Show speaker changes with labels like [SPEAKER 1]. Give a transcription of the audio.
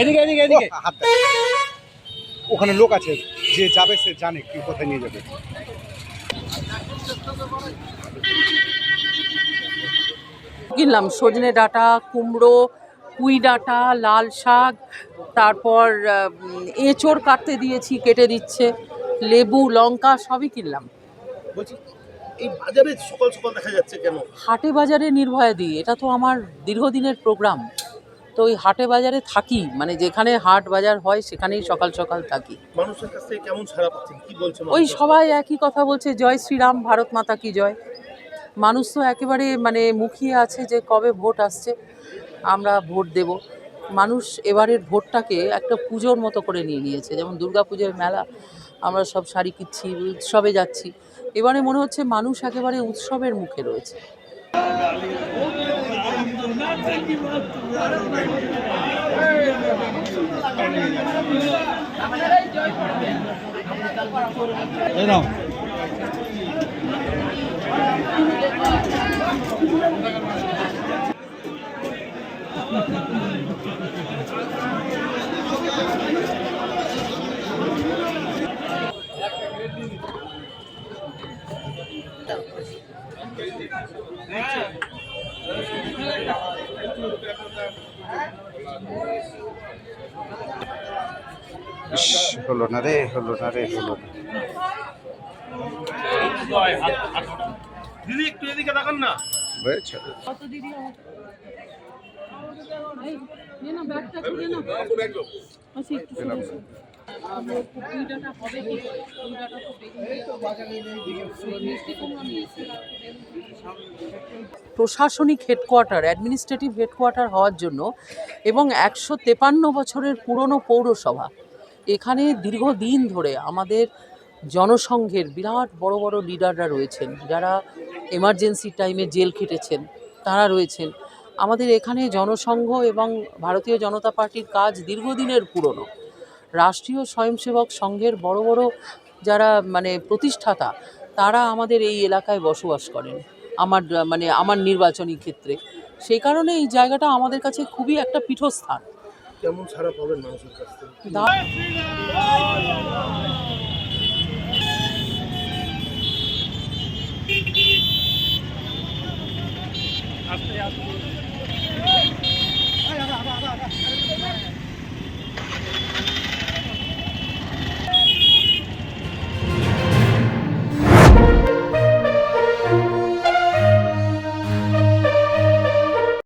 [SPEAKER 1] এদিকে এদিকে এদিকে।
[SPEAKER 2] ওখানে লোক আছে যে যাবে সে জানে কি কোথায় নিয়ে যাবে।
[SPEAKER 3] কিনলাম। সজনে ডাঁটা কুমড়ো পুঁই ডাঁটা লাল শাক তারপর এঁচোড় কাটতে দিয়েছি কেটে দিচ্ছে লেবু লঙ্কা সবই কিনলাম।
[SPEAKER 4] এই বাজারে সকাল সকাল দেখা যাচ্ছে কেন?
[SPEAKER 3] হাটে বাজারে নির্ভয়া দিই এটা তো আমার দীর্ঘদিনের প্রোগ্রাম। তো ওই হাটে বাজারে থাকি মানে যেখানে হাট বাজার হয় সেখানেই সকাল সকাল থাকি।
[SPEAKER 4] মানুষের কাছ থেকে কেমন ছাড়া পাচ্ছেন? কি বলছে
[SPEAKER 3] ওই সবাই একই কথা বলছে জয় শ্রীরাম ভারত মাতা কি জয়? মানুষ তো একেবারে মানে মুখিয়ে আছে যে কবে ভোট আসছে, আমরা ভোট দেব। মানুষ এবারের ভোটটাকে একটা পুজোর মতো করে নিয়ে নিয়েছে। যেমন পুজোর মেলা, আমরা সব শাড়ি কিচ্ছি, উৎসবে যাচ্ছি। এবারে মনে হচ্ছে মানুষ একেবারে উৎসবের মুখে রয়েছে।
[SPEAKER 2] হলো না রে হলো না রে হলো না।
[SPEAKER 4] দিদি একটু এদিকে দেখান না।
[SPEAKER 2] হয়েছে।
[SPEAKER 3] প্রশাসনিক হেডকোয়ার্টার অ্যাডমিনিস্ট্রেটিভ হেডকোয়ার্টার হওয়ার জন্য এবং একশো তেপান্ন বছরের পুরনো পৌরসভা। এখানে দীর্ঘদিন ধরে আমাদের জনসংঘের বিরাট বড় বড় লিডাররা রয়েছেন। যারা এমার্জেন্সি টাইমে জেল খেটেছেন তারা রয়েছেন। আমাদের এখানে জনসংঘ এবং ভারতীয় জনতা পার্টির কাজ দীর্ঘদিনের পুরনো। রাষ্ট্রীয় স্বয়ংসেবক সংঘের বড় বড় যারা মানে প্রতিষ্ঠাতা তারা আমাদের এই এলাকায় বসবাস করেন আমার মানে আমার নির্বাচনী ক্ষেত্রে। সেই কারণে এই জায়গাটা আমাদের কাছে খুবই একটা পীঠস্থান।
[SPEAKER 4] কেমন ছাড়া পাবেন মানুষের কাছ থেকে? out.